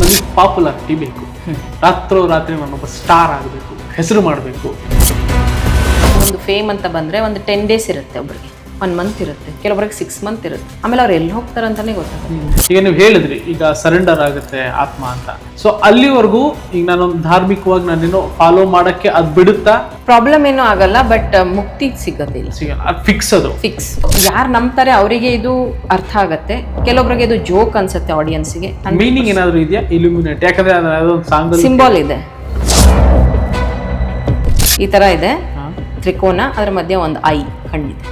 ನನಗೆ ಪಾಪ್ಯುಲಾರಿಟಿ ಬೇಕು. ರಾತ್ರೋ ರಾತ್ರಿ ನಾನೊಬ್ಬ ಸ್ಟಾರ್ ಆಗಬೇಕು, ಹೆಸರು ಮಾಡಬೇಕು. ಒಂದು ಫೇಮ್ ಅಂತ ಬಂದರೆ ಒಂದು ಟೆನ್ ಡೇಸ್ ಇರುತ್ತೆ ಒಬ್ರಿಗೆ. ಒನ್ ಮಂತ್ ಇರುತ್ತೆ. ಕೆಲವೊಬ್ರಿಗೆ ಸಿಕ್ಸ್ ಮಂತ್ ಇರುತ್ತೆ. ಆಮೇಲೆ ಅವ್ರು ಎಲ್ಲಿ ಹೋಗ್ತಾರೆ ಅಂತಾನೆ ಗೊತ್ತಾಗುತ್ತೆ ಈಗ ನೀವು ಹೇಳಿದ್ರಿ ಈಗ ಸರೆಂಡರ್ ಆಗುತ್ತೆ ಆತ್ಮ ಅಂತ. ಸೊ ಅಲ್ಲಿವರೆಗೂ ಈಗ ನಾನು ಧಾರ್ಮಿಕವಾಗಿ ನಾನೇನು ಫಾಲೋ ಮಾಡಕ್ಕೆ ಅದು ಬಿಡುತ್ತಾ? ಪ್ರಾಬ್ಲಮ್ ಏನೂ ಆಗಲ್ಲ ಬಟ್ ಮುಕ್ತಿ ಸಿಗೋದಿಲ್ಲ. ಫಿಕ್ಸ್ ಅದು ಫಿಕ್ಸ್ ಯಾರು ನಂಬ್ತಾರೆ ಅವರಿಗೆ ಇದು ಅರ್ಥ ಆಗತ್ತೆ. ಕೆಲವೊಬ್ಬರಿಗೆ ಇದು ಜೋಕ್ ಅನ್ಸುತ್ತೆ ಆಡಿಯನ್ಸ್ಗೆ ಮೀನಿಂಗ್ ಏನಾದರೂ ಇದೆಯಾ? ಇಲ್ಯುಮಿನೇಟ್ ಯಾಕಂದ್ರೆ ಸಾಂಗ್ ಸಿಂಬಲ್ ಇದೆ. ಈ ತರ ಇದೆ. ತ್ರಿಕೋನ ಅದ್ರ ಮಧ್ಯೆ ಒಂದು ಐ ಕಣ್ಣಿದೆ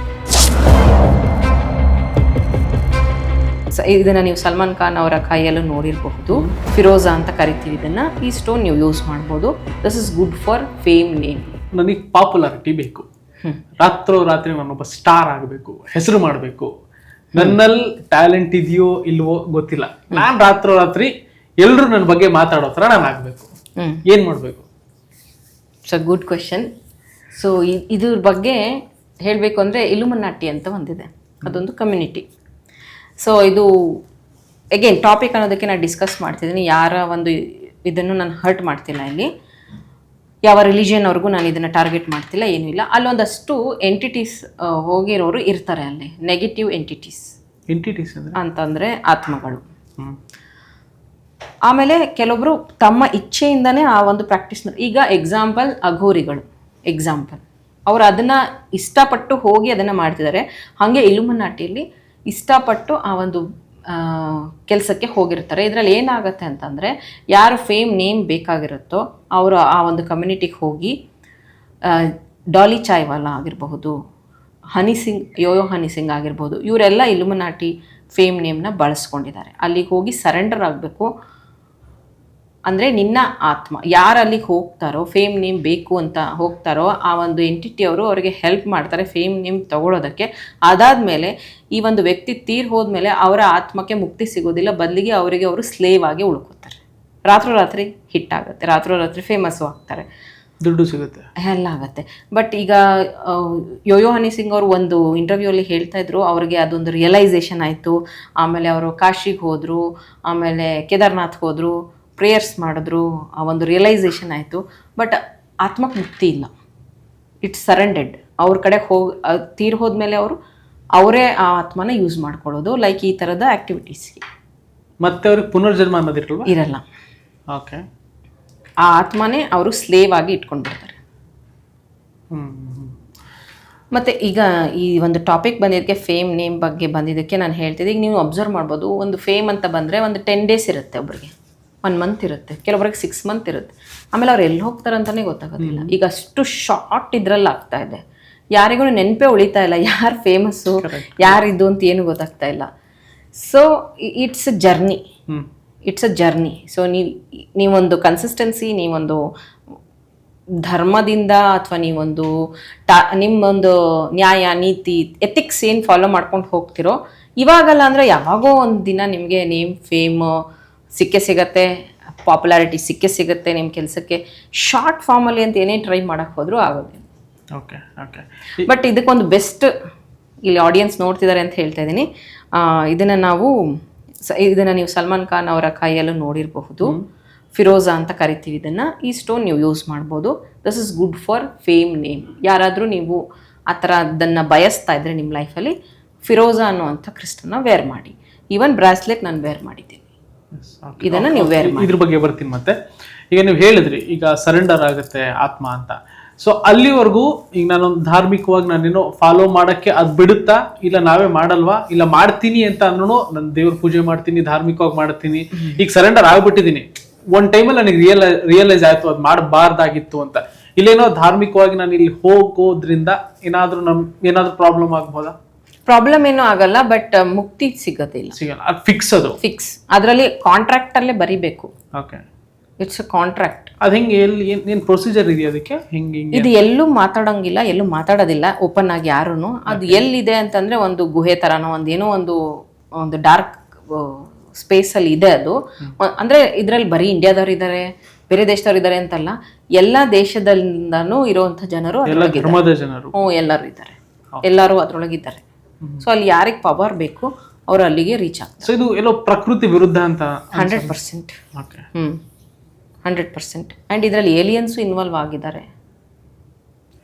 ಇದನ್ನ ನೀವು ಸಲ್ಮಾನ್ ಖಾನ್ ಅವರ ಕೈಯಲ್ಲೂ ನೋಡಿರಬಹುದು. ಫಿರೋಜಾ ಅಂತ ಕರಿತೀವಿ ಇದನ್ನ. ಈ ಸ್ಟೋನ್ ನೀವು ಯೂಸ್ ಮಾಡ್ಬೋದು. This is good for fame name ನನಗೆ ಪಾಪ್ಯುಲಾರಿಟಿ ಬೇಕು. ರಾತ್ರೋ ರಾತ್ರಿ ನಾನೊಬ್ಬ ಸ್ಟಾರ್ ಆಗಬೇಕು ಹೆಸರು ಮಾಡಬೇಕು. ನನ್ನಲ್ಲಿ ಟ್ಯಾಲೆಂಟ್ ಇದೆಯೋ ಇಲ್ವೋ ಗೊತ್ತಿಲ್ಲ. ನಾನು ರಾತ್ರೋ ರಾತ್ರಿ ಎಲ್ಲರೂ ನನ್ನ ಬಗ್ಗೆ ಮಾತಾಡೋ ಥರ ನಾನು ಆಗಬೇಕು. ಏನು ಮಾಡಬೇಕು? ಸೊ ಗುಡ್ ಕ್ವೆಶನ್ ಸೊ ಇದ್ರ ಬಗ್ಗೆ ಹೇಳಬೇಕು ಅಂದರೆ ಇಲುಮನಾಟಿ ಅಂತ ಒಂದಿದೆ. ಅದೊಂದು ಕಮ್ಯುನಿಟಿ ಸೊ ಇದು ಅಗೇನ್ ಟಾಪಿಕ್ ಅನ್ನೋದಕ್ಕೆ ನಾನು ಡಿಸ್ಕಸ್ ಮಾಡ್ತಿದ್ದೀನಿ ಯಾರ ಒಂದು ಇದನ್ನು ನಾನು ಹರ್ಟ್ ಮಾಡ್ತಿಲ್ಲ ಇಲ್ಲಿ. ಯಾವ ರಿಲಿಜಿಯನ್ ಅವ್ರಿಗೂ ನಾನು ಇದನ್ನು ಟಾರ್ಗೆಟ್ ಮಾಡ್ತಿಲ್ಲ ಏನೂ ಇಲ್ಲ. ಅಲ್ಲೊಂದಷ್ಟು ಎಂಟಿಟೀಸ್ ಹೋಗಿರೋರು ಇರ್ತಾರೆ ಅಲ್ಲಿ. ನೆಗೆಟಿವ್ ಎಂಟಿಟೀಸ್ ಎಂಟಿಟೀಸ್ ಅಂತಂದರೆ ಆತ್ಮಗಳು. ಆಮೇಲೆ ಕೆಲವೊಬ್ರು ತಮ್ಮ ಇಚ್ಛೆಯಿಂದನೇ ಆ ಒಂದು ಪ್ರಾಕ್ಟೀಸ್ ಈಗ ಎಕ್ಸಾಂಪಲ್ ಅಘೋರಿಗಳು. ಎಕ್ಸಾಂಪಲ್ ಅವರು ಅದನ್ನು ಇಷ್ಟಪಟ್ಟು ಹೋಗಿ ಅದನ್ನು ಮಾಡ್ತಿದ್ದಾರೆ. ಹಾಗೆ ಇಲುಮನಾಟಿಯಲ್ಲಿ ಇಷ್ಟಪಟ್ಟು ಆ ಒಂದು ಕೆಲಸಕ್ಕೆ ಹೋಗಿರ್ತಾರೆ. ಇದರಲ್ಲಿ ಏನಾಗುತ್ತೆ ಅಂತಂದರೆ, ಯಾರು ಫೇಮ್ ನೇಮ್ ಬೇಕಾಗಿರುತ್ತೋ ಅವರು ಆ ಒಂದು ಕಮ್ಯುನಿಟಿಗೆ ಹೋಗಿ ಡಾಲಿ ಚಾಯ್ವಾಲಾ ಆಗಿರಬಹುದು ಹನಿ ಸಿಂಗ್ ಯೋಯೋ ಹನಿ ಸಿಂಗ್ ಆಗಿರ್ಬೋದು ಇವರೆಲ್ಲ ಇಲುಮನಾಟಿ ಫೇಮ್ ನೇಮ್ನ ಬಳಸ್ಕೊಂಡಿದ್ದಾರೆ. ಅಲ್ಲಿಗೆ ಹೋಗಿ ಸರೆಂಡರ್ ಆಗಬೇಕು. ಅಂದರೆ ನಿನ್ನ ಆತ್ಮ. ಯಾರು ಅಲ್ಲಿಗೆ ಹೋಗ್ತಾರೋ ಫೇಮ್ ನೇಮ್ ಬೇಕು ಅಂತ ಹೋಗ್ತಾರೋ ಆ ಒಂದು ಎಂಟಿಟಿ ಅವರು ಅವರಿಗೆ ಹೆಲ್ಪ್ ಮಾಡ್ತಾರೆ ಫೇಮ್ ನೇಮ್ ತಗೊಳ್ಳೋದಕ್ಕೆ ಅದಾದಮೇಲೆ ಈ ಒಂದು ವ್ಯಕ್ತಿ ತೀರ್ ಹೋದ್ಮೇಲೆ ಅವರ ಆತ್ಮಕ್ಕೆ ಮುಕ್ತಿ ಸಿಗೋದಿಲ್ಲ ಬದಲಿಗೆ ಅವರಿಗೆ ಅವರು ಸ್ಲೇವ್ ಆಗಿ ಉಳ್ಕೋತಾರೆ. ರಾತ್ರೋರಾತ್ರಿ ಹಿಟ್ ಆಗುತ್ತೆ ರಾತ್ರೋರಾತ್ರಿ ಫೇಮಸ್ಸು ಆಗ್ತಾರೆ. ದುಡ್ಡು ಸಿಗುತ್ತೆ. ಎಲ್ಲ ಆಗುತ್ತೆ. ಬಟ್ ಈಗ ಯೋಯೋ ಹನಿ ಸಿಂಗ್ ಅವರು ಒಂದು ಇಂಟರ್ವ್ಯೂಲ್ಲಿ ಹೇಳ್ತಾ ಇದ್ರು ಅವ್ರಿಗೆ ಅದೊಂದು ರಿಯಲೈಸೇಷನ್ ಆಯಿತು. ಆಮೇಲೆ ಅವರು ಕಾಶಿಗೆ ಹೋದರು ಆಮೇಲೆ ಕೇದಾರ್ನಾಥ್ಗೆ ಹೋದರು ಪ್ರೇಯರ್ಸ್ ಮಾಡಿದ್ರು ಆ ಒಂದು ರಿಯಲೈಸೇಷನ್ ಆಯಿತು. ಬಟ್ ಆತ್ಮಕ್ಕೆ ಮುಕ್ತಿ ಇಲ್ಲ. ಇಟ್ಸ್ ಸರೆಂಡೆಡ್ ಅವ್ರ ಕಡೆ ಹೋಗಿ ತೀರ್ ಹೋದ್ಮೇಲೆ ಅವರು ಅವರೇ ಆ ಆತ್ಮನ ಯೂಸ್ ಮಾಡ್ಕೊಳ್ಳೋದು ಲೈಕ್ ಈ ಥರದ ಆ್ಯಕ್ಟಿವಿಟೀಸ್ಗೆ ಮತ್ತೆ ಅವ್ರಿಗೆ ಪುನರ್ಜನ್ಮ ಅನ್ನೋದಿರಲ್ವಾ ಇರಲ್ಲ. ಓಕೆ ಆ ಆತ್ಮನೇ ಅವರು ಸ್ಲೇವ್ ಆಗಿ ಇಟ್ಕೊಂಡು ಬರ್ತಾರೆ ಮತ್ತು ಈಗ ಈ ಒಂದು ಟಾಪಿಕ್ ಬಂದಿದ್ದಕ್ಕೆ ಫೇಮ್ ನೇಮ್ ಬಗ್ಗೆ ಬಂದಿದ್ದಕ್ಕೆ ನಾನು ಹೇಳ್ತಿದ್ದೆ ಈಗ ನೀವು ಅಬ್ಸರ್ವ್ ಮಾಡ್ಬೋದು ಒಂದು ಫೇಮ್ ಅಂತ ಬಂದರೆ ಒಂದು ಟೆನ್ ಡೇಸ್ ಇರುತ್ತೆ ಒಬ್ರಿಗೆ. ಒನ್ ಮಂತ್ ಇರುತ್ತೆ. ಕೆಲವೊಬ್ರಿಗೆ ಸಿಕ್ಸ್ ಮಂತ್ ಇರುತ್ತೆ. ಆಮೇಲೆ ಅವ್ರು ಎಲ್ಲಿ ಹೋಗ್ತಾರೆ ಅಂತಲೇ ಗೊತ್ತಾಗೋದಿಲ್ಲ. ಈಗ ಅಷ್ಟು ಶಾರ್ಟ್ ಇದ್ರಲ್ಲಿ ಆಗ್ತಾ ಇದೆ. ಯಾರಿಗೂ ನೆನಪೇ ಉಳಿತಾ ಇಲ್ಲ. ಯಾರು ಫೇಮಸ್ಸು ಯಾರಿದ್ದು ಅಂತ ಏನು ಗೊತ್ತಾಗ್ತಾ ಇಲ್ಲ. So it's a journey it's a journey so ನೀವು ನೀವೊಂದು ಕನ್ಸಿಸ್ಟೆನ್ಸಿ ನೀವೊಂದು ಧರ್ಮದಿಂದ ಅಥವಾ ನೀವೊಂದು ಟಾ ನಿಮ್ಮೊಂದು ನ್ಯಾಯ ನೀತಿ ಎಥಿಕ್ಸ್ ಏನು ಫಾಲೋ ಮಾಡ್ಕೊಂಡು ಹೋಗ್ತಿರೋ ಇವಾಗಲ್ಲ ಅಂದರೆ ಯಾವಾಗೋ ಒಂದು ದಿನ ನಿಮಗೆ ನೇಮ್ ಫೇಮ್ ಸಿಕ್ಕೇ ಸಿಗತ್ತೆ ಪಾಪ್ಯುಲಾರಿಟಿ ಸಿಕ್ಕೇ ಸಿಗುತ್ತೆ ನಿಮ್ಮ ಕೆಲಸಕ್ಕೆ. ಶಾರ್ಟ್ ಫಾರ್ಮಲ್ಲಿ ಅಂತ ಏನೇ ಟ್ರೈ ಮಾಡೋಕ್ಕೆ ಹೋದರೂ ಆಗೋದಿಲ್ಲ ಓಕೆ ಓಕೆ ಬಟ್ ಇದಕ್ಕೊಂದು ಬೆಸ್ಟ್ ಇಲ್ಲಿ ಆಡಿಯನ್ಸ್ ನೋಡ್ತಿದ್ದಾರೆ ಅಂತ ಹೇಳ್ತಾ ಇದ್ದೀನಿ. ಇದನ್ನು ನಾವು ಸ- ಇದನ್ನು ನೀವು ಸಲ್ಮಾನ್ ಖಾನ್ ಅವರ ಕೈಯಲ್ಲೂ ನೋಡಿರಬಹುದು. ಫಿರೋಜಾ ಅಂತ ಕರಿತೀವಿ ಇದನ್ನು. ಈ ಸ್ಟೋನ್ ನೀವು ಯೂಸ್ ಮಾಡ್ಬೋದು. This is good for fame name ಯಾರಾದರೂ ನೀವು ಆ ಥರ ಅದನ್ನು ಬಯಸ್ತಾ ಇದ್ರೆ ನಿಮ್ಮ ಲೈಫಲ್ಲಿ ಫಿರೋಜಾ ಅನ್ನುವಂಥ ಕ್ರಿಸ್ಟನ್ನ ವೇರ್ ಮಾಡಿ. ಈವನ್ ಬ್ರಾಸ್ಲೆಟ್ ನಾನು ವೇರ್ ಮಾಡಿದ್ದೀನಿ. ಇದನ್ನ ನೀವು ವೇರ್ ಮಾಡಿ. ಇದ್ರ ಬಗ್ಗೆ ಬರ್ತೀನಿ ಮತ್ತೆ. ಈಗ ನೀವು ಹೇಳಿದ್ರಿ ಈಗ ಸರೆಂಡರ್ ಆಗುತ್ತೆ ಆತ್ಮ ಅಂತ. ಸೊ ಅಲ್ಲಿವರೆಗೂ ಈಗ ನಾನು ಧಾರ್ಮಿಕವಾಗಿ ನಾನೇನೋ ಫಾಲೋ ಮಾಡಕ್ಕೆ ಅದು ಬಿಡುತ್ತಾ? ಇಲ್ಲ ನಾವೇ ಮಾಡಲ್ವಾ? ಇಲ್ಲ ಮಾಡ್ತೀನಿ ಅಂತ ಅಂದ್ರೂ ನಾನು ದೇವ್ರ ಪೂಜೆ ಮಾಡ್ತೀನಿ ಧಾರ್ಮಿಕವಾಗಿ ಮಾಡ್ತೀನಿ. ಈಗ ಸರೆಂಡರ್ ಆಗ್ಬಿಟ್ಟಿದ್ದೀನಿ ಒಂದ್ ಟೈಮಲ್ಲಿ ನನಗೆ ರಿಯಲ್ ರಿಯಲೈಸ್ ಆಯ್ತು ಅದು ಮಾಡಬಾರ್ದಾಗಿತ್ತು ಅಂತ. ಇಲ್ಲೇನೋ ಧಾರ್ಮಿಕವಾಗಿ ನಾನು ಇಲ್ಲಿ ಹೋಗೋದ್ರಿಂದ ಏನಾದ್ರೂ ನಮ್ ಏನಾದ್ರೂ ಪ್ರಾಬ್ಲಮ್ ಆಗ್ಬೋದಾ? ಪ್ರಾಬ್ಲಮ್ ಏನೂ ಆಗಲ್ಲ ಬಟ್ ಮುಕ್ತಿ ಸಿಗೋದಿಲ್ಲ ಸಿಗಲ್ಲ. ಅದು ಫಿಕ್ಸ್ ಅದು. ಫಿಕ್ಸ್ ಅದರಲ್ಲಿ ಕಾಂಟ್ರಾಕ್ಟ್ ಅಲ್ಲೇ ಬರೀಬೇಕು. ಓಕೆ ಇಟ್ಸ್ ಅ ಕಾಂಟ್ರಾಕ್ಟ್ ಅದು ಹೆಂಗೆ ಎಲ್ಲಿ ಏನ್ ಏನ್ ಪ್ರೊಸೀಜರ್ ಇದೆಯಾ ಅದಕ್ಕೆ? ಹೆಂಗೆ ಹಿಂಗೆ ಇದು ಎಲ್ಲೂ ಮಾತಾಡೋಂಗಿಲ್ಲ ಎಲ್ಲೂ ಮಾತಾಡೋದಿಲ್ಲ ಓಪನ್ ಆಗಿ ಯಾರೂ ಅದು ಎಲ್ಲಿದೆ ಅಂತಂದ್ರೆ ಒಂದು ಗುಹೆ ಥರನೋ ಒಂದು ಏನೋ ಒಂದು ಒಂದು ಡಾರ್ಕ್ ಸ್ಪೇಸಲ್ಲಿ ಇದೆ ಅದು. ಅಂದ್ರೆ ಇದರಲ್ಲಿ ಬರೀ ಇಂಡಿಯಾದವ್ರು ಇದ್ದಾರೆ ಬೇರೆ ದೇಶದವ್ರು ಇದ್ದಾರೆ ಅಂತಲ್ಲ ಎಲ್ಲ ದೇಶದಿಂದನೂ ಇರುವಂತ ಜನರು ಎಲ್ಲ ಧರ್ಮದ ಜನರು. ಹ್ಞೂ ಎಲ್ಲರೂ ಇದ್ದಾರೆ. ಎಲ್ಲರೂ ಅದ್ರೊಳಗಿದ್ದಾರೆ. ಸೊ ಅಲ್ಲಿ ಯಾರಿಗೆ ಪವರ್ ಬೇಕು ಅವರು ಅಲ್ಲಿಗೆ ರೀಚ್ ಆಗ್ತಾರೆ. ಸೊ ಇದು ಎಲ್ಲೋ ಪ್ರಕೃತಿ ವಿರುದ್ಧ ಅಂತ ಹಂಡ್ರೆಡ್ ಪರ್ಸೆಂಟ್ ಹ್ಞೂ ಹಂಡ್ರೆಡ್ ಪರ್ಸೆಂಟ್ ಆ್ಯಂಡ್ ಇದರಲ್ಲಿ ಏಲಿಯನ್ಸು ಇನ್ವಾಲ್ವ್ ಆಗಿದ್ದಾರೆ.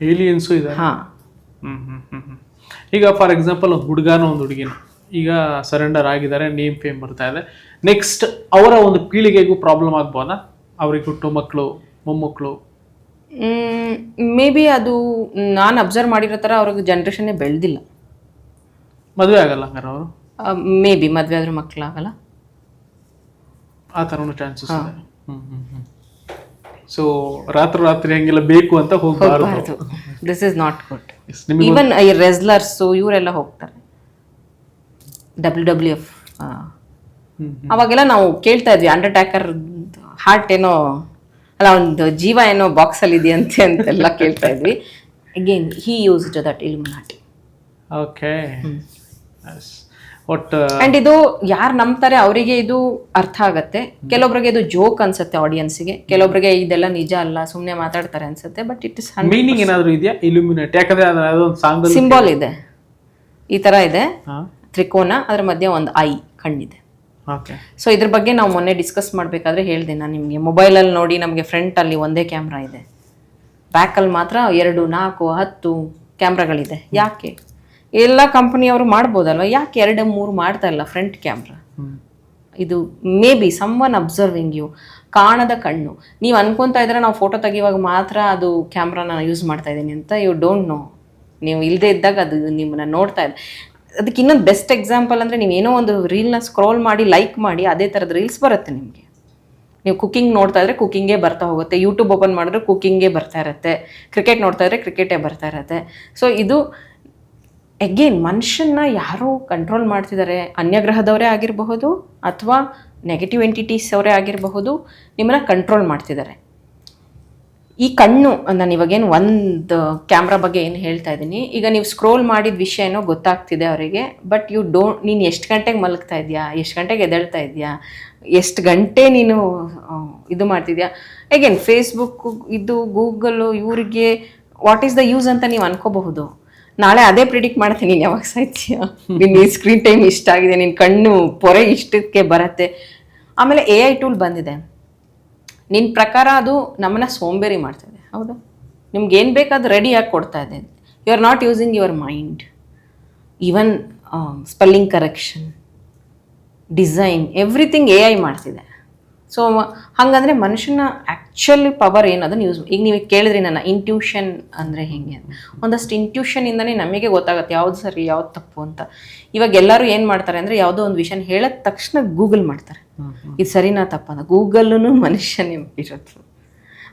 ಏಲಿಯನ್ಸು ಇದೆ ಹಾಂ. ಈಗ ಫಾರ್ ಎಕ್ಸಾಂಪಲ್ ಒಂದು ಹುಡುಗನ ಒಂದು ಹುಡುಗಿನ ಈಗ ಸರೆಂಡರ್ ಆಗಿದ್ದಾರೆ ನೇಮ್ ಫೇಮ್ ಬರ್ತಾ ಇದೆ. ನೆಕ್ಸ್ಟ್ ಅವರ ಒಂದು ಪೀಳಿಗೆಗೂ ಪ್ರಾಬ್ಲಮ್ ಆಗ್ಬೋದಾ? ಅವ್ರಿಗೆ ಹುಟ್ಟು ಮಕ್ಕಳು ಮೊಮ್ಮಕ್ಕಳು ಮೇ ಬಿ ಅದು ನಾನು ಅಬ್ಸರ್ವ್ ಮಾಡಿರೋ ಥರ ಅವ್ರಿಗೆ ಜನ್ರೇಷನ್ನೇ ಬೆಳೆದಿಲ್ಲ. ಮದುವೆ ಆಗಲ್ಲ ಹಂಗಾರೆ ಅವರು? ಮೇ ಬಿ ಮದುವೆ ಆದ್ರೂ ಮಕ್ಕಳಾಗಲ್ಲ ಆ ಥರನೂ ಚಾನ್ಸಸ್ ಇದೆ. ಹ್ಮ್ ಹ್ಮ್ ಹ್ಮ್. ಸೊ ರಾತ್ರಿ ರಾತ್ರಿ ಹಂಗೆಲ್ಲ ಬೇಕು ಅಂತ ಹೋಗ್ಬಾರ್ದು. This is not good Yes, even I wrestlers ಇವರೆಲ್ಲ ಹೋಗ್ತಾರೆ. ಡಬ್ಲ್ಯೂ ಡಬ್ಲ್ಯೂ ಎಫ್ ಹ್ಮ್ ಅವಾಗೆಲ್ಲ ನಾವು ಕೇಳ್ತಾ ಇದ್ವಿ ಅಂಡರ್ಟ್ಯಾಕರ್ ಹಾರ್ಟ್ ಏನೋ ಅಲ್ಲ ಒಂದು ಜೀವ ಏನೋ ಬಾಕ್ಸಲ್ಲಿ ಇದೆಯಂತೆ ಅಂತೆಲ್ಲ ಕೇಳ್ತಾ ಇದ್ವಿ. Again he used that illuminati okay and ಇದು ಯಾರು ನಂಬ್ತಾರೆ ಅವರಿಗೆ ಇದು ಅರ್ಥ ಆಗತ್ತೆ. ಕೆಲವೊಬ್ರಿಗೆ ಇದು ಜೋಕ್ ಅನ್ಸುತ್ತೆ ಆಡಿಯನ್ಸ್ಗೆ ಕೆಲವೊಬ್ರಿಗೆ ಇದೆಲ್ಲ ನಿಜ ಅಲ್ಲ ಸುಮ್ಮನೆ ಮಾತಾಡ್ತಾರೆ ಅನ್ಸುತ್ತೆ ಬಟ್ ಇಟ್ ಇಸ್ ಮೀನಿಂಗ್ ಏನಾದರೂ ಇದೆಯಾ? ಇಲ್ಯುಮಿನೇಟ್ ಯಾಕಂದ್ರೆ ಅದು ಅದೊಂದು ಸಾಂಗ್ ಸಿಂಬಲ್ ಇದೆ. ಈ ತರ ಇದೆ. ತ್ರಿಕೋನ ಅದ್ರ ಮಧ್ಯೆ ಒಂದು ಐ ಕಣ್ಣಿದೆ. ಓಕೆ ಸೊ ಇದ್ರ ಬಗ್ಗೆ ನಾವು ಮೊನ್ನೆ ಡಿಸ್ಕಸ್ ಮಾಡಬೇಕಾದ್ರೆ ಹೇಳಿದೆ ನಾನು ನಿಮಗೆ. ಮೊಬೈಲಲ್ಲಿ ನೋಡಿ ನಮಗೆ ಫ್ರಂಟಲ್ಲಿ ಒಂದೇ ಕ್ಯಾಮ್ರಾ ಇದೆ. ಬ್ಯಾಕಲ್ಲಿ ಮಾತ್ರ ಎರಡು ನಾಲ್ಕು ಹತ್ತು ಕ್ಯಾಮ್ರಾಗಳಿದೆ ಯಾಕೆ? ಎಲ್ಲ ಕಂಪ್ನಿಯವರು ಮಾಡ್ಬೋದಲ್ವ? ಯಾಕೆ ಎರಡು ಮೂರು ಮಾಡ್ತಾ ಇಲ್ಲ ಫ್ರಂಟ್ ಕ್ಯಾಮ್ರಾ ಇದು may be someone observing you ಕಾಣದ ಕಣ್ಣು. ನೀವು ಅನ್ಕೊತಾ ಇದ್ರೆ ನಾವು ಫೋಟೋ ತೆಗಿಯುವಾಗ ಮಾತ್ರ ಅದು ಕ್ಯಾಮ್ರಾನ ಯೂಸ್ ಮಾಡ್ತಾ ಇದ್ದೀನಿ ಅಂತ ಯು ಡೋಂಟ್ ನೋ ನೀವು ಇಲ್ಲದೆ ಇದ್ದಾಗ ಅದು ನಿಮ್ಮನ್ನ ನೋಡ್ತಾ ಇದೆ ಅದಕ್ಕೆ ಇನ್ನೊಂದು ಬೆಸ್ಟ್ ಎಕ್ಸಾಂಪಲ್ ಅಂದರೆ ಏನೋ ಒಂದು ರೀಲ್ನ ಸ್ಕ್ರೋಲ್ ಮಾಡಿ ಲೈಕ್ ಮಾಡಿ ಅದೇ ಥರದ ರೀಲ್ಸ್ ಬರುತ್ತೆ ನಿಮಗೆ. ನೀವು ಕುಕ್ಕಿಂಗ್ ನೋಡ್ತಾ ಇದ್ರೆ ಕುಕ್ಕಿಂಗೇ ಬರ್ತಾ ಹೋಗುತ್ತೆ. ಯೂಟ್ಯೂಬ್ ಓಪನ್ ಮಾಡಿದ್ರೆ ಕುಕ್ಕಿಂಗೇ ಬರ್ತಾ ಇರುತ್ತೆ. ಕ್ರಿಕೆಟ್ ನೋಡ್ತಾ ಇದ್ರೆ ಕ್ರಿಕೆಟೇ ಬರ್ತಾ ಇರುತ್ತೆ. ಸೊ ಇದು ಅಗೇನ್ ಮನುಷ್ಯನ್ನ ಯಾರು ಕಂಟ್ರೋಲ್ ಮಾಡ್ತಿದ್ದಾರೆ? ಅನ್ಯಗ್ರಹದವರೇ ಆಗಿರಬಹುದು ಅಥವಾ ನೆಗೆಟಿವ್ ಎಂಟಿಟೀಸ್ ಅವರೇ ಆಗಿರಬಹುದು, ನಿಮ್ಮನ್ನ ಕಂಟ್ರೋಲ್ ಮಾಡ್ತಿದ್ದಾರೆ. ಈ ಕಣ್ಣು, ನಾನು ಇವಾಗೇನು ಒಂದು ಕ್ಯಾಮ್ರಾ ಬಗ್ಗೆ ಏನು ಹೇಳ್ತಾ ಇದ್ದೀನಿ. ಈಗ ನೀವು ಸ್ಕ್ರೋಲ್ ಮಾಡಿದ ವಿಷಯ ಏನೋ ಗೊತ್ತಾಗ್ತಿದೆ ಅವರಿಗೆ ಬಟ್ ಯು ಡೋಂಟ್ ನೀನು ಎಷ್ಟು ಗಂಟೆಗೆ ಮಲಗ್ತಾ ಇದೆಯಾ? ಎಷ್ಟು ಗಂಟೆಗೆ ಎದ್ದೇಳ್ತಾ ಇದೆಯಾ? ಎಷ್ಟು ಗಂಟೆ ನೀನು ಇದು ಮಾಡ್ತಿದ್ಯಾ? ಅಗೇನ್ ಫೇಸ್ಬುಕ್ ಇದು ಗೂಗಲು ಇವರಿಗೆ ವಾಟ್ ಈಸ್ ದ ಯೂಸ್ ಅಂತ ನೀವು ಅನ್ಕೋಬಹುದು. ನಾಳೆ ಅದೇ ಪ್ರಿಡಿಕ್ಟ್ ಮಾಡ್ತೀನಿ ನೀನು ಯಾವಾಗ ಸಾಯ್ತೀಯ? ನಿನ್ನ ಸ್ಕ್ರೀನ್ ಟೈಮ್ ಇಷ್ಟ ಆಗಿದೆ ನಿನ್ನ ಕಣ್ಣು ಪೊರೆ ಇಷ್ಟಕ್ಕೆ ಬರುತ್ತೆ. ಆಮೇಲೆ ಎ ಐ ಟೂಲ್ ಬಂದಿದೆ. ನಿನ್ನ ಪ್ರಕಾರ ಅದು ನಮ್ಮನ್ನ ಸೋಂಬೇರಿ ಮಾಡ್ತದೆ ಹೌದಾ? ನಿಮ್ಗೆ ಏನು ಬೇಕಾದ್ರೂ ರೆಡಿಯಾಗಿ ಕೊಡ್ತಾ ಇದೆ. You are not using your mind even spelling correction design everything A I ಮಾಡ್ತಿದೆ. ಸೊ ಹಾಗಂದ್ರೆ ಮನುಷ್ಯನ ಆ್ಯಕ್ಚುಲಿ ಪವರ್ ಏನು ಅದನ್ನು ಯೂಸ್ ಈಗ ನೀವು ಕೇಳಿದ್ರಿ ನನ್ನ ಇಂಟ್ಯೂಷನ್ ಅಂದರೆ ಹೆಂಗೆ ಅಂತ. ಒಂದಷ್ಟು ಇಂಟ್ಯೂಷನಿಂದನೇ ನಮಗೆ ಗೊತ್ತಾಗುತ್ತೆ ಯಾವ್ದು ಸರಿ ಯಾವ್ದು ತಪ್ಪು ಅಂತ. ಇವಾಗ ಎಲ್ಲರೂ ಏನು ಮಾಡ್ತಾರೆ ಅಂದರೆ ಯಾವುದೋ ಒಂದು ವಿಷಯನ ಹೇಳಿದ ತಕ್ಷಣ ಗೂಗಲ್ ಮಾಡ್ತಾರೆ. ಇದು ಸರಿನಾ ತಪ್ಪಂತ ಗೂಗಲ್ಲೂ ಮನುಷ್ಯನೇ ಇರುತ್ತೆ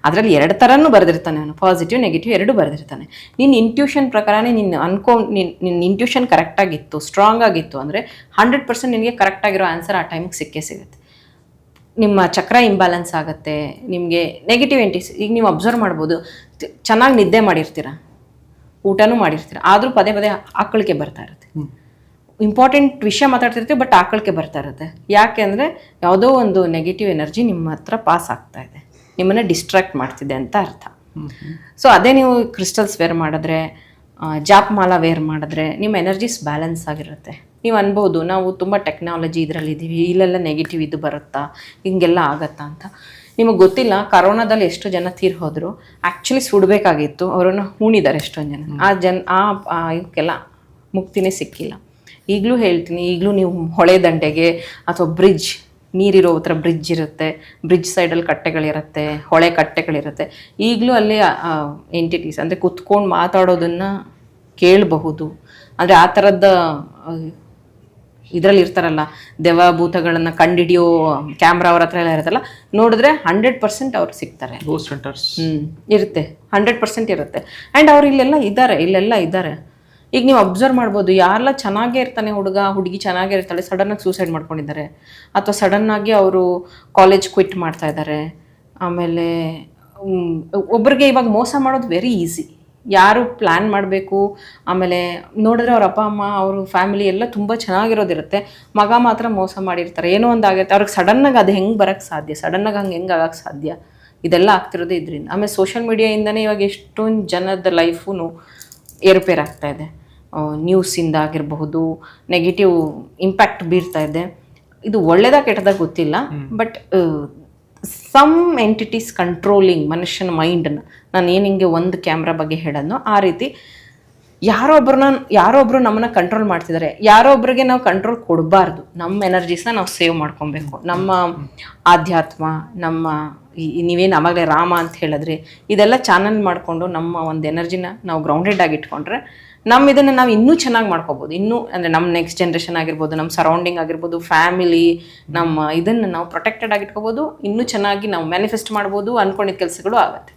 ಅದರಲ್ಲಿ ಎರಡು ಥರನೂ ಬರೆದಿರ್ತಾನೆ ಅವನು. ಪಾಸಿಟಿವ್ ನೆಗೆಟಿವ್ ಎರಡೂ ಬರೆದಿರ್ತಾನೆ. ನಿನ್ನ ಇಂಟ್ಯೂಷನ್ ಪ್ರಕಾರನೇ ನಿನ್ನ ಅನ್ಕೋ ನಿನ್ನ ನಿನ್ನ ಇಂಟ್ಯೂಷನ್ ಕರೆಕ್ಟಾಗಿತ್ತು ಸ್ಟ್ರಾಂಗ್ ಆಗಿತ್ತು ಅಂದರೆ ಹಂಡ್ರೆಡ್ ಪರ್ಸೆಂಟ್ ನಿನಗೆ ಕರೆಕ್ಟಾಗಿರೋ ಆನ್ಸರ್ ಆ ಟೈಮಿಗೆ ಸಿಕ್ಕೇ ಸಿಗುತ್ತೆ. ನಿಮ್ಮ ಚಕ್ರ ಇಂಬ್ಯಾಲೆನ್ಸ್ ಆಗುತ್ತೆ ನಿಮಗೆ ನೆಗೆಟಿವ್ ಎಂಟಿಸ್ ಈಗ ನೀವು ಅಬ್ಸರ್ವ್ ಮಾಡ್ಬೋದು ಚೆನ್ನಾಗಿ ನಿದ್ದೆ ಮಾಡಿರ್ತೀರ ಊಟನೂ ಮಾಡಿರ್ತೀರ ಆದರೂ ಪದೇ ಪದೇ ಆಕಳಿಕೆ ಬರ್ತಾ ಇರುತ್ತೆ. ಇಂಪಾರ್ಟೆಂಟ್ ವಿಷಯ ಮಾತಾಡ್ತಿರ್ತೀವಿ ಬಟ್ ಆಕಳಿಕೆ ಬರ್ತಾ ಇರುತ್ತೆ. ಯಾಕೆ ಅಂದರೆ ಯಾವುದೋ ಒಂದು ನೆಗೆಟಿವ್ ಎನರ್ಜಿ ನಿಮ್ಮ ಹತ್ರ ಪಾಸ್ ಆಗ್ತಾ ಇದೆ. ನಿಮ್ಮನ್ನು ಡಿಸ್ಟ್ರಾಕ್ಟ್ ಮಾಡ್ತಿದೆ ಅಂತ ಅರ್ಥ. ಸೊ ಅದೇ ನೀವು ಕ್ರಿಸ್ಟಲ್ಸ್ ವೇರ್ ಮಾಡಿದ್ರೆ ಜಾಪ್ ಮಾಲ ವೇರ್ ಮಾಡಿದ್ರೆ ನಿಮ್ಮ ಎನರ್ಜೀಸ್ ಬ್ಯಾಲೆನ್ಸ್ ಆಗಿರುತ್ತೆ. ನೀವು ಅನ್ಬೋದು, ನಾವು ತುಂಬ ಟೆಕ್ನಾಲಜಿ ಇದರಲ್ಲಿ ಇದ್ದೀವಿ ಇಲ್ಲೆಲ್ಲ ನೆಗೆಟಿವ್ ಇದು ಬರುತ್ತಾ, ಹಿಂಗೆಲ್ಲ ಆಗತ್ತಾ ಅಂತ. ನಿಮಗೆ ಗೊತ್ತಿಲ್ಲ, ಕರೋನಾದಲ್ಲಿ ಎಷ್ಟು ಜನ ತೀರ್ ಹೋದರು ಆ್ಯಕ್ಚುಲಿ ಸುಡಬೇಕಾಗಿತ್ತು, ಅವರನ್ನು ಹೂಣಿದ್ದಾರೆ ಎಷ್ಟೊಂದು ಜನ. ಆ ಜನ, ಆ ಇವಕ್ಕೆಲ್ಲ ಮುಕ್ತಿನೇ ಸಿಕ್ಕಿಲ್ಲ. ಈಗಲೂ ಹೇಳ್ತೀನಿ, ಈಗಲೂ ನೀವು ಹೊಳೆ ದಂಡೆಗೆ ಅಥವಾ ಬ್ರಿಡ್ಜ್ ನೀರಿರೋ ಹತ್ರ ಬ್ರಿಡ್ಜ್ ಇರುತ್ತೆ ಬ್ರಿಡ್ಜ್ ಸೈಡಲ್ಲಿ ಕಟ್ಟೆಗಳಿರುತ್ತೆ, ಹೊಳೆ ಕಟ್ಟೆಗಳಿರುತ್ತೆ, ಈಗಲೂ ಅಲ್ಲಿ ಎಂಟಿಟೀಸ್ ಅಂದರೆ ಕುತ್ಕೊಂಡು ಮಾತಾಡೋದನ್ನು ಕೇಳಬಹುದು. ಅಂದರೆ ಆ ಥರದ ಇದರಲ್ಲಿ ಇರ್ತಾರಲ್ಲ ದೆವ ಭೂತಗಳನ್ನು ಕಂಡಿಡಿಯೋ ಕ್ಯಾಮ್ರಾ ಅವ್ರ ಹತ್ರ ಎಲ್ಲ ಇರುತ್ತಲ್ಲ ನೋಡಿದ್ರೆ ಹಂಡ್ರೆಡ್ ಪರ್ಸೆಂಟ್ ಅವ್ರು ಸಿಗ್ತಾರೆ. ಗೋಸ್ಟ್ ಹ್ಮ್ ಇರುತ್ತೆ. ಹಂಡ್ರೆಡ್ ಪರ್ಸೆಂಟ್ ಇರುತ್ತೆ. ಆ್ಯಂಡ್ ಅವ್ರು ಇಲ್ಲೆಲ್ಲ ಇದ್ದಾರೆ ಇಲ್ಲೆಲ್ಲ ಇದ್ದಾರೆ. ಈಗ ನೀವು ಅಬ್ಸರ್ವ್ ಮಾಡ್ಬೋದು ಯಾರೆಲ್ಲ ಚೆನ್ನಾಗೇ ಇರ್ತಾನೆ ಹುಡುಗ ಹುಡುಗಿ ಚೆನ್ನಾಗೇ ಇರ್ತಾಳೆ ಸಡನ್ನಾಗಿ ಸೂಸೈಡ್ ಮಾಡ್ಕೊಂಡಿದ್ದಾರೆ. ಅಥವಾ ಸಡನ್ನಾಗಿ ಅವರು ಕಾಲೇಜ್ ಕ್ವಿಟ್ ಮಾಡ್ತಾ ಇದ್ದಾರೆ. ಆಮೇಲೆ ಒಬ್ಬರಿಗೆ ಒಬ್ರಿಗೆ ಇವಾಗ ಮೋಸ ಮಾಡೋದು ವೆರಿ ಈಸಿ ಯಾರು ಪ್ಲ್ಯಾನ್ ಮಾಡಬೇಕು? ಆಮೇಲೆ ನೋಡಿದ್ರೆ ಅವ್ರ ಅಪ್ಪ ಅಮ್ಮ ಅವರು ಫ್ಯಾಮಿಲಿ ಎಲ್ಲ ತುಂಬ ಚೆನ್ನಾಗಿರೋದಿರುತ್ತೆ. ಮಗ ಮಾತ್ರ ಮೋಸ ಮಾಡಿರ್ತಾರೆ. ಏನೋ ಒಂದು ಆಗುತ್ತೆ ಅವ್ರಿಗೆ ಸಡನ್ನಾಗಿ ಅದು ಹೆಂಗೆ ಬರೋಕ್ಕೆ ಸಾಧ್ಯ? ಸಡನ್ನಾಗಿ ಹಂಗೆ ಹೆಂಗೆ ಆಗೋಕ್ಕೆ ಸಾಧ್ಯ? ಇದೆಲ್ಲ ಆಗ್ತಿರೋದೇ ಇದರಿಂದ. ಆಮೇಲೆ ಸೋಷಿಯಲ್ ಮೀಡಿಯಾಯಿಂದನೇ ಇವಾಗ ಎಷ್ಟೊಂದು ಜನದ ಲೈಫೂ ಏರುಪೇರಾಗ್ತಾ ಇದೆ. ನ್ಯೂಸಿಂದ ಆಗಿರಬಹುದು ನೆಗೆಟಿವ್ ಇಂಪ್ಯಾಕ್ಟ್ ಬೀರ್ತಾ ಇದೆ. ಇದು ಒಳ್ಳೆಯದಾಗ ಕೆಟ್ಟದಾಗ ಗೊತ್ತಿಲ್ಲ. ಬಟ್ ಸಮ್ ಎಂಟಿಟೀಸ್ ಕಂಟ್ರೋಲಿಂಗ್ ಮನುಷ್ಯನ ಮೈಂಡನ್ನ ನಾನು ಏನು ಹಿಂಗೆ ಒಂದು ಕ್ಯಾಮ್ರಾ ಬಗ್ಗೆ ಹೇಳೋದು ಆ ರೀತಿ ಯಾರೋ ಒಬ್ರನ್ನ ಯಾರೋ ಒಬ್ರು ನಮ್ಮನ್ನ ಕಂಟ್ರೋಲ್ ಮಾಡ್ತಿದ್ದಾರೆ ಯಾರೊಬ್ಬರಿಗೆ ನಾವು ಕಂಟ್ರೋಲ್ ಕೊಡಬಾರ್ದು. ನಮ್ಮ ಎನರ್ಜೀಸ್ನ ನಾವು ಸೇವ್ ಮಾಡ್ಕೊಬೇಕು. ನಮ್ಮ ಆಧ್ಯಾತ್ಮ, ನಮ್ಮ ನೀವೇನು ಆವಾಗಲೇ ರಾಮ ಅಂತ ಹೇಳಿದ್ರಿ, ಇದೆಲ್ಲ ಚಾನಲ್ ಮಾಡಿಕೊಂಡು ನಮ್ಮ ಒಂದು ಎನರ್ಜಿನ ನಾವು ಗ್ರೌಂಡೆಡ್ ಆಗಿ ಇಟ್ಕೊಂಡ್ರೆ ನಮ್ಮ ಇದನ್ನು ನಾವು ಇನ್ನೂ ಚೆನ್ನಾಗಿ ಮಾಡ್ಕೋಬೋದು. ಇನ್ನೂ ಅಂದರೆ ನಮ್ಮ ನೆಕ್ಸ್ಟ್ ಜನ್ರೇಷನ್ ಆಗಿರ್ಬೋದು ನಮ್ಮ ಸರೌಂಡಿಂಗ್ ಆಗಿರ್ಬೋದು ಫ್ಯಾಮಿಲಿ ನಮ್ಮ ಇದನ್ನು ನಾವು ಪ್ರೊಟೆಕ್ಟೆಡ್ ಆಗಿ ಇಟ್ಕೋಬೋದು ಇನ್ನೂ ಚೆನ್ನಾಗಿ ನಾವು ಮ್ಯಾನಿಫೆಸ್ಟ್ ಮಾಡ್ಬೋದು ಅನ್ಕೊಂಡಿದ್ದ ಕೆಲಸಗಳು ಆಗುತ್ತೆ.